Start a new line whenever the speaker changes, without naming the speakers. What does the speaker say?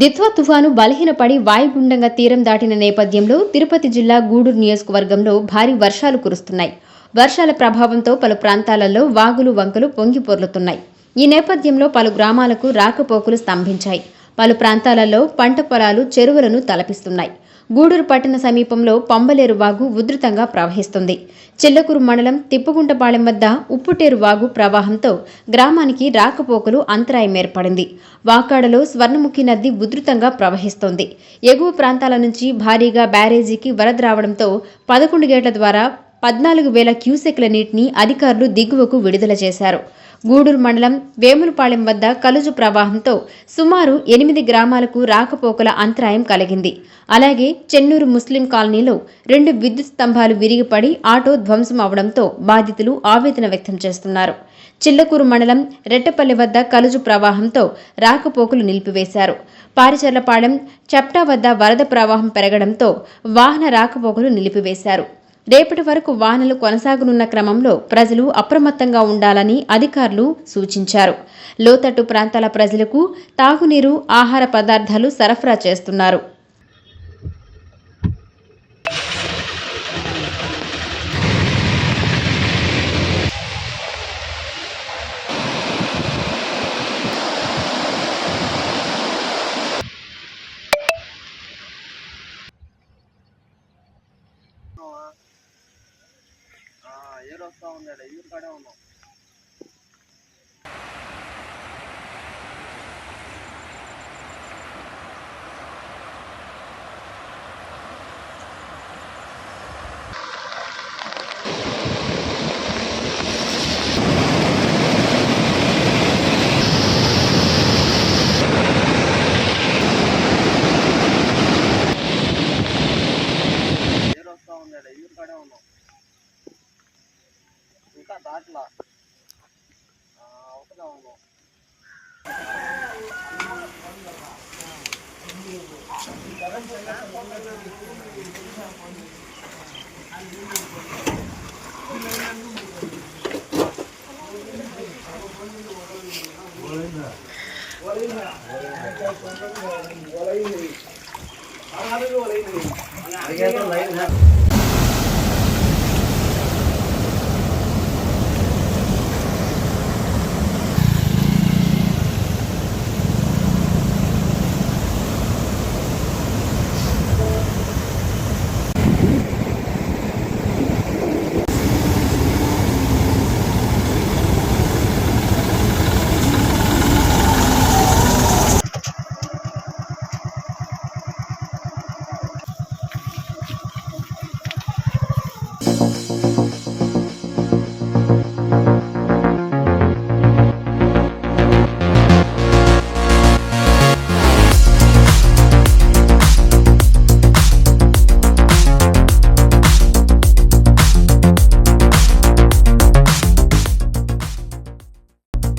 దిత్వా తుఫాను బలహీనపడి వాయుగుండంగా తీరం దాటిన నేపథ్యంలో తిరుపతి జిల్లా గూడూరు నియోజకవర్గంలో భారీ వర్షాలు కురుస్తున్నాయి. వర్షాల ప్రభావంతో పలు ప్రాంతాలలో వాగులు వంకలు పొంగి పొర్లుతున్నాయి ఈ నేపథ్యంలో పలు గ్రామాలకు రాకపోకలు స్తంభించాయి. పలు ప్రాంతాలలో పంట పొలాలు చెరువులను తలపిస్తున్నాయి. గూడూరు పట్టణ సమీపంలో పంబలేరు వాగు ఉధృతంగా ప్రవహిస్తుంది. చిల్లకూరు మండలం తిప్పుగుంటపాళెం వద్ద ఉప్పుటేరు వాగు ప్రవాహంతో గ్రామానికి రాకపోకలు అంతరాయం ఏర్పడింది. వాకాడలో స్వర్ణముఖి నది ఉధృతంగా ప్రవహిస్తోంది. ఎగువ ప్రాంతాల నుంచి భారీగా బ్యారేజీకి వరద రావడంతో పదకొండు గేట్ల ద్వారా పద్నాలుగు వేల క్యూసెక్ల నీటిని అధికారులు దిగువకు విడుదల చేశారు. గూడూరు మండలం వేములపాలెం వద్ద కలుజు ప్రవాహంతో సుమారు ఎనిమిది గ్రామాలకు రాకపోకల అంతరాయం కలిగింది. అలాగే చెన్నూరు ముస్లిం కాలనీలో రెండు విద్యుత్ స్తంభాలు విరిగిపడి ఆటో ధ్వంసం అవడంతో బాధితులు ఆవేదన వ్యక్తం చేస్తున్నారు. చిల్లకూరు మండలం రెట్టపల్లి వద్ద కలుజు ప్రవాహంతో రాకపోకలు నిలిపివేశారు. పారిచర్లపాలెం చప్టా వద్ద వరద ప్రవాహం పెరగడంతో వాహన రాకపోకలు నిలిపివేశారు. రేపటి వరకు వానలు కొనసాగనున్న క్రమంలో ప్రజలు అప్రమత్తంగా ఉండాలని అధికారులు సూచించారు. లోతట్టు ప్రాంతాల ప్రజలకు తాగునీరు ఆహార పదార్థాలు సరఫరా చేస్తున్నారు.
ఏరు వస్తా ఉందాడ ఈరు కాడే ఉన్నాం. का बाद में Hãy subscribe không bỏ
lỡ